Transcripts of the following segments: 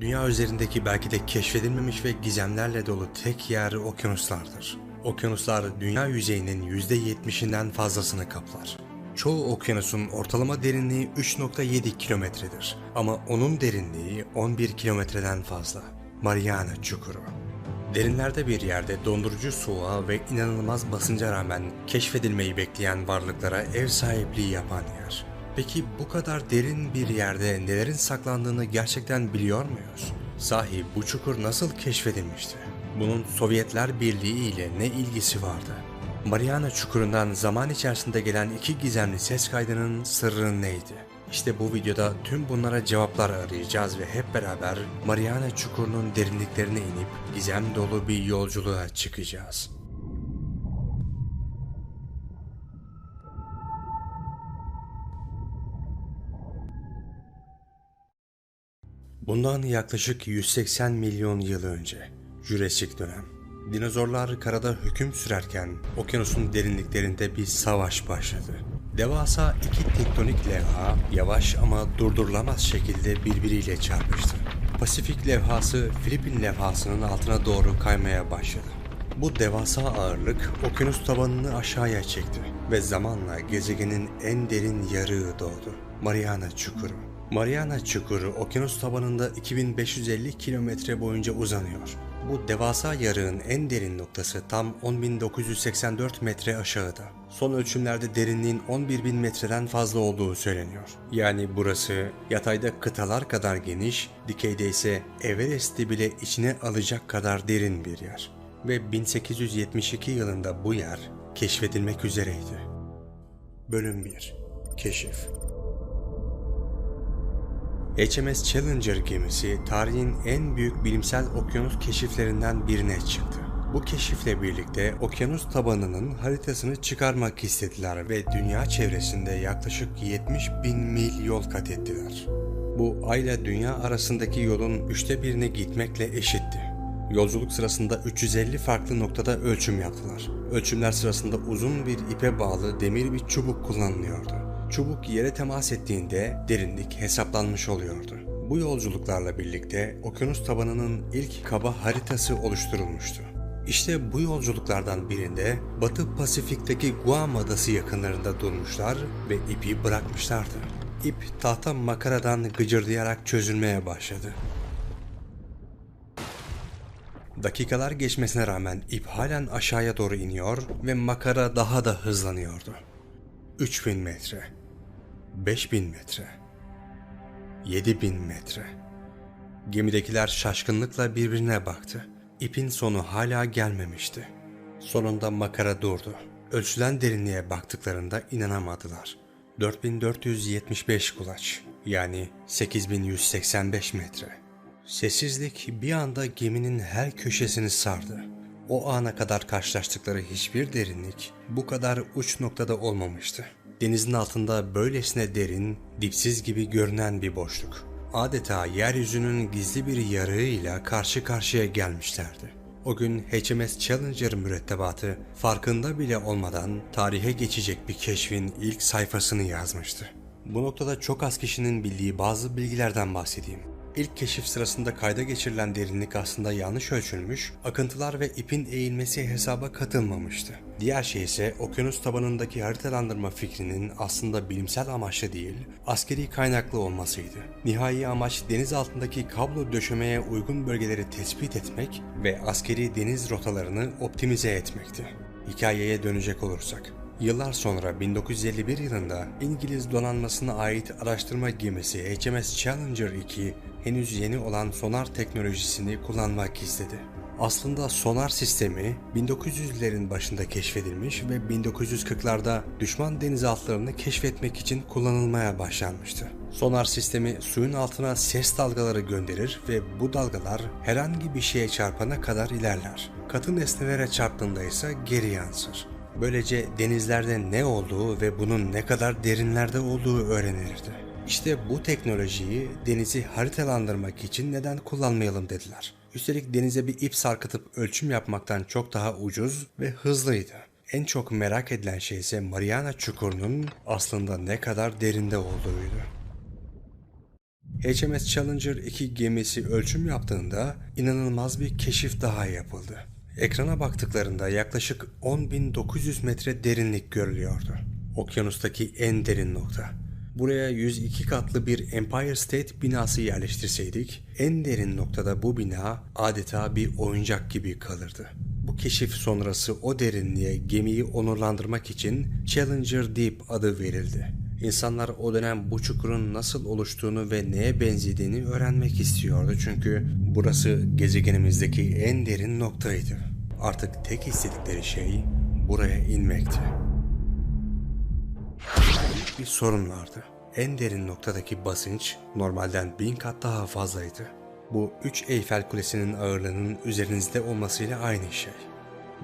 Dünya üzerindeki belki de keşfedilmemiş ve gizemlerle dolu tek yer okyanuslardır. Okyanuslar dünya yüzeyinin %70'inden fazlasını kaplar. Çoğu okyanusun ortalama derinliği 3.7 kilometredir ama onun derinliği 11 kilometreden fazla. Mariana Çukuru. Derinlerde bir yerde dondurucu soğuğa ve inanılmaz basınca rağmen keşfedilmeyi bekleyen varlıklara ev sahipliği yapan yer. Peki bu kadar derin bir yerde nelerin saklandığını gerçekten biliyor muyuz? Sahi bu çukur nasıl keşfedilmişti? Bunun Sovyetler Birliği ile ne ilgisi vardı? Mariana Çukuru'ndan zaman içerisinde gelen iki gizemli ses kaydının sırrı neydi? İşte bu videoda tüm bunlara cevaplar arayacağız ve hep beraber Mariana Çukuru'nun derinliklerine inip gizem dolu bir yolculuğa çıkacağız. Bundan yaklaşık 180 milyon yıl önce, Jüresik dönem. Dinozorlar karada hüküm sürerken okyanusun derinliklerinde bir savaş başladı. Devasa iki tektonik levha yavaş ama durdurulamaz şekilde birbiriyle çarpıştı. Pasifik levhası Filipin levhasının altına doğru kaymaya başladı. Bu devasa ağırlık okyanus tabanını aşağıya çekti ve zamanla gezegenin en derin yarığı doğdu. Mariana Çukuru. Mariana Çukuru okyanus tabanında 2550 kilometre boyunca uzanıyor. Bu devasa yarığın en derin noktası tam 10.984 metre aşağıda. Son ölçümlerde derinliğin 11.000 metreden fazla olduğu söyleniyor. Yani burası yatayda kıtalar kadar geniş, dikeyde ise Everest'i bile içine alacak kadar derin bir yer. Ve 1872 yılında bu yer keşfedilmek üzereydi. Bölüm 1 Keşif HMS Challenger gemisi tarihin en büyük bilimsel okyanus keşiflerinden birine çıktı. Bu keşifle birlikte okyanus tabanının haritasını çıkarmak istediler ve dünya çevresinde yaklaşık 70 bin mil yol kat ettiler. Bu ay ile dünya arasındaki yolun üçte birine gitmekle eşitti. Yolculuk sırasında 350 farklı noktada ölçüm yaptılar. Ölçümler sırasında uzun bir ipe bağlı demir bir çubuk kullanılıyordu. Çubuk yere temas ettiğinde derinlik hesaplanmış oluyordu. Bu yolculuklarla birlikte okyanus tabanının ilk kaba haritası oluşturulmuştu. İşte bu yolculuklardan birinde Batı Pasifik'teki Guam adası yakınlarında durmuşlar ve ipi bırakmışlardı. İp tahta makaradan gıcırdayarak çözülmeye başladı. Dakikalar geçmesine rağmen ip halen aşağıya doğru iniyor ve makara daha da hızlanıyordu. 3000 metre, 5000 metre, 7000 metre. Gemidekiler şaşkınlıkla birbirine baktı. İpin sonu hala gelmemişti. Sonunda makara durdu. Ölçülen derinliğe baktıklarında inanamadılar. 4475 kulaç yani 8185 metre. Sessizlik bir anda geminin her köşesini sardı. O ana kadar karşılaştıkları hiçbir derinlik bu kadar uç noktada olmamıştı. Denizin altında böylesine derin, dipsiz gibi görünen bir boşluk. Adeta yeryüzünün gizli bir yarığıyla karşı karşıya gelmişlerdi. O gün HMS Challenger mürettebatı farkında bile olmadan tarihe geçecek bir keşfin ilk sayfasını yazmıştı. Bu noktada çok az kişinin bildiği bazı bilgilerden bahsedeyim. İlk keşif sırasında kayda geçirilen derinlik aslında yanlış ölçülmüş, akıntılar ve ipin eğilmesi hesaba katılmamıştı. Diğer şey ise okyanus tabanındaki haritalandırma fikrinin aslında bilimsel amaçlı değil, askeri kaynaklı olmasıydı. Nihai amaç deniz altındaki kablo döşemeye uygun bölgeleri tespit etmek ve askeri deniz rotalarını optimize etmekti. Hikayeye dönecek olursak, Yıllar sonra 1951 yılında İngiliz donanmasına ait araştırma gemisi HMS Challenger 2 henüz yeni olan sonar teknolojisini kullanmak istedi. Aslında sonar sistemi 1900'lerin başında keşfedilmiş ve 1940'larda düşman denizaltılarını keşfetmek için kullanılmaya başlanmıştı. Sonar sistemi suyun altına ses dalgaları gönderir ve bu dalgalar herhangi bir şeye çarpana kadar ilerler. Katı nesnelere çarptığında ise geri yansır. Böylece denizlerde ne olduğu ve bunun ne kadar derinlerde olduğu öğrenilirdi. İşte bu teknolojiyi denizi haritalandırmak için neden kullanmayalım dediler. Üstelik denize bir ip sarkıtıp ölçüm yapmaktan çok daha ucuz ve hızlıydı. En çok merak edilen şey ise Mariana Çukuru'nun aslında ne kadar derinde olduğuydu. HMS Challenger 2 gemisi ölçüm yaptığında inanılmaz bir keşif daha yapıldı. Ekrana baktıklarında yaklaşık 10.900 metre derinlik görülüyordu. Okyanustaki en derin nokta. Buraya 102 katlı bir Empire State binası yerleştirseydik, en derin noktada bu bina adeta bir oyuncak gibi kalırdı. Bu keşif sonrası o derinliğe gemiyi onurlandırmak için Challenger Deep adı verildi. İnsanlar o dönem bu çukurun nasıl oluştuğunu ve neye benzediğini öğrenmek istiyordu çünkü burası gezegenimizdeki en derin noktaydı. Artık tek istedikleri şey buraya inmekti. Bir sorun vardı. En derin noktadaki basınç normalden bin kat daha fazlaydı. Bu 3 Eyfel Kulesi'nin ağırlığının üzerinizde olmasıyla aynı şey.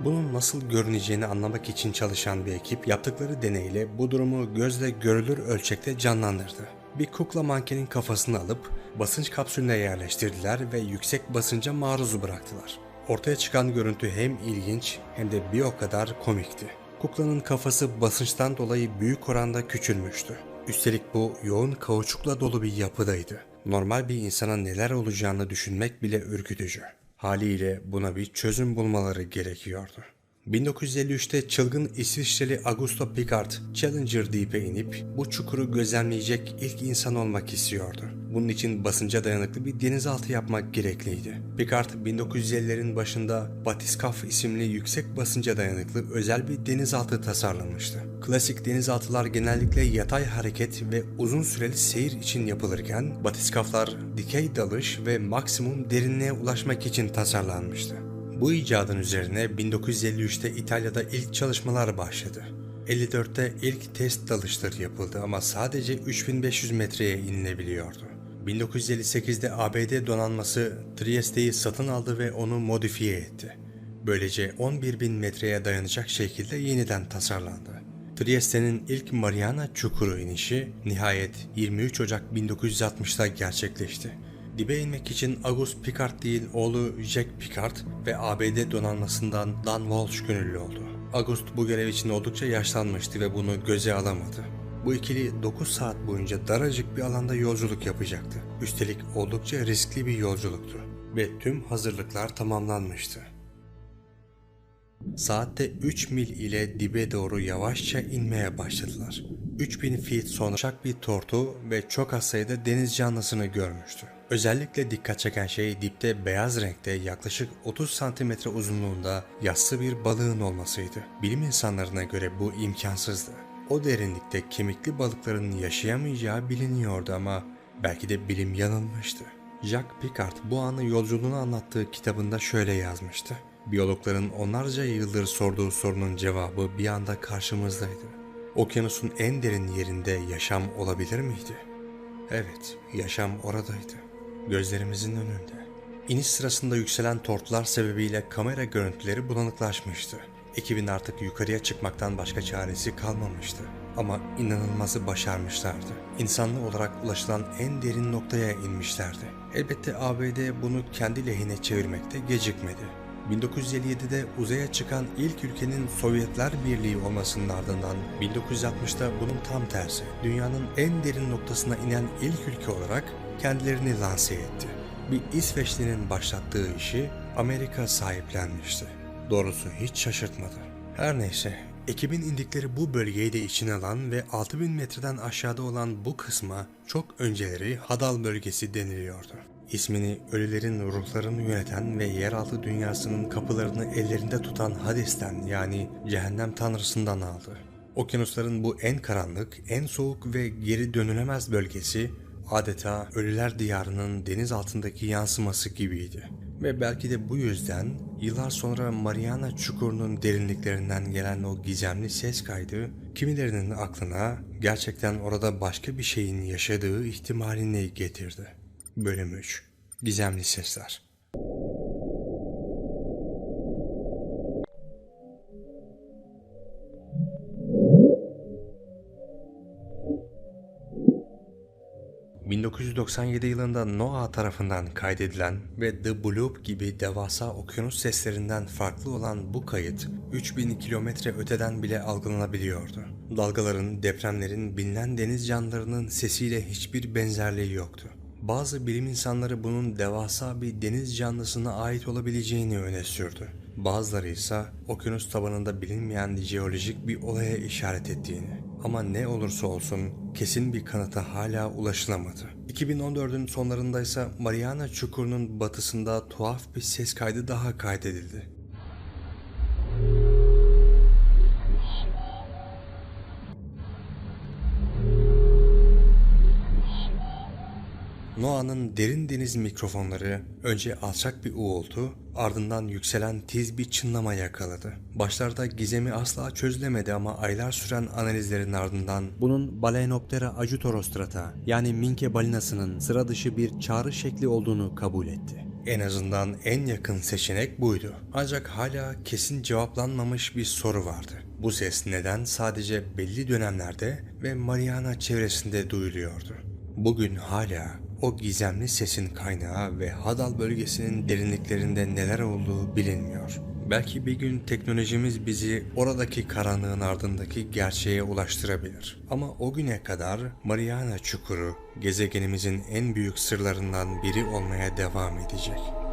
Bunun nasıl görüneceğini anlamak için çalışan bir ekip yaptıkları deneyle bu durumu gözle görülür ölçekte canlandırdı. Bir kukla mankenin kafasını alıp basınç kapsülüne yerleştirdiler ve yüksek basınca maruz bıraktılar. Ortaya çıkan görüntü hem ilginç hem de bir o kadar komikti. Kuklanın kafası basınçtan dolayı büyük oranda küçülmüştü. Üstelik bu yoğun kauçukla dolu bir yapıdaydı. Normal bir insana neler olacağını düşünmek bile ürkütücü. Haliyle buna bir çözüm bulmaları gerekiyordu. 1953'te çılgın İsviçreli Augusto Piccard Challenger Deep'e inip bu çukuru gözlemleyecek ilk insan olmak istiyordu. Bunun için basınca dayanıklı bir denizaltı yapmak gerekliydi. Piccard 1950'lerin başında Batiscaf isimli yüksek basınca dayanıklı özel bir denizaltı tasarlamıştı. Klasik denizaltılar genellikle yatay hareket ve uzun süreli seyir için yapılırken batiscaflar dikey dalış ve maksimum derinliğe ulaşmak için tasarlanmıştı. Bu icadın üzerine 1953'te İtalya'da ilk çalışmalar başladı. 54'te ilk test dalışları yapıldı ama sadece 3500 metreye inilebiliyordu. 1958'de ABD donanması Trieste'yi satın aldı ve onu modifiye etti. Böylece 11.000 metreye dayanacak şekilde yeniden tasarlandı. Trieste'nin ilk Mariana Çukuru inişi nihayet 23 Ocak 1960'da gerçekleşti. Dibe inmek için August Pickard değil oğlu Jack Pickard ve ABD donanmasından Dan Walsh gönüllü oldu. August bu görev için oldukça yaşlanmıştı ve bunu göze alamadı. Bu ikili 9 saat boyunca daracık bir alanda yolculuk yapacaktı. Üstelik oldukça riskli bir yolculuktu ve tüm hazırlıklar tamamlanmıştı. Saatte 3 mil ile dibe doğru yavaşça inmeye başladılar. 3000 feet sonra çak bir tortu ve çok az sayıda deniz canlısını görmüştü. Özellikle dikkat çeken şey dipte beyaz renkte yaklaşık 30 santimetre uzunluğunda yassı bir balığın olmasıydı. Bilim insanlarına göre bu imkansızdı. O derinlikte kemikli balıkların yaşayamayacağı biliniyordu ama belki de bilim yanılmıştı. Jacques Piccard bu anı yolculuğunu anlattığı kitabında şöyle yazmıştı. Biyologların onlarca yıldır sorduğu sorunun cevabı bir anda karşımızdaydı. Okyanusun en derin yerinde yaşam olabilir miydi? Evet, yaşam oradaydı. Gözlerimizin önünde. İniş sırasında yükselen tortlar sebebiyle kamera görüntüleri bulanıklaşmıştı. Ekibin artık yukarıya çıkmaktan başka çaresi kalmamıştı. Ama inanılmazı başarmışlardı. İnsanlı olarak ulaşılan en derin noktaya inmişlerdi. Elbette ABD bunu kendi lehine çevirmekte gecikmedi. 1957'de uzaya çıkan ilk ülkenin Sovyetler Birliği olmasının ardından 1960'da bunun tam tersi dünyanın en derin noktasına inen ilk ülke olarak kendilerini lanse etti. Bir İsveçlinin başlattığı işi Amerika sahiplenmişti. Doğrusu hiç şaşırtmadı. Her neyse, ekibin indikleri bu bölgeyi de içine alan ve 6000 metreden aşağıda olan bu kısma çok önceleri Hadal bölgesi deniliyordu. İsmini ölülerin ruhlarını yöneten ve yeraltı dünyasının kapılarını ellerinde tutan Hades'ten yani cehennem tanrısından aldı. Okyanusların bu en karanlık, en soğuk ve geri dönülemez bölgesi adeta ölüler diyarının deniz altındaki yansıması gibiydi. Ve belki de bu yüzden yıllar sonra Mariana Çukuru'nun derinliklerinden gelen o gizemli ses kaydı kimilerinin aklına gerçekten orada başka bir şeyin yaşadığı ihtimalini getirdi. Bölüm 3 Gizemli Sesler ...1997 yılında NOAA tarafından kaydedilen ve The Bloop gibi devasa okyanus seslerinden farklı olan bu kayıt 3000 kilometre öteden bile algılanabiliyordu. Dalgaların, depremlerin, bilinen deniz canlılarının sesiyle hiçbir benzerliği yoktu. Bazı bilim insanları bunun devasa bir deniz canlısına ait olabileceğini öne sürdü. Bazıları ise okyanus tabanında bilinmeyen jeolojik bir olaya işaret ettiğini. Ama ne olursa olsun kesin bir kanıta hala ulaşılamadı. 2014'ün sonlarında ise Mariana Çukuru'nun batısında tuhaf bir ses kaydı daha kaydedildi. Noah'nın derin deniz mikrofonları önce alçak bir uğultu ardından yükselen tiz bir çınlama yakaladı. Başlarda gizemi asla çözülemedi ama aylar süren analizlerin ardından bunun Balaenoptera ajutorostrata yani minke balinasının sıra dışı bir çağrı şekli olduğunu kabul etti. En azından en yakın seçenek buydu. Ancak hala kesin cevaplanmamış bir soru vardı. Bu ses neden sadece belli dönemlerde ve Mariana çevresinde duyuluyordu? Bugün hala o gizemli sesin kaynağı ve Hadal bölgesinin derinliklerinde neler olduğu bilinmiyor. Belki bir gün teknolojimiz bizi oradaki karanlığın ardındaki gerçeğe ulaştırabilir. Ama o güne kadar Mariana Çukuru gezegenimizin en büyük sırlarından biri olmaya devam edecek.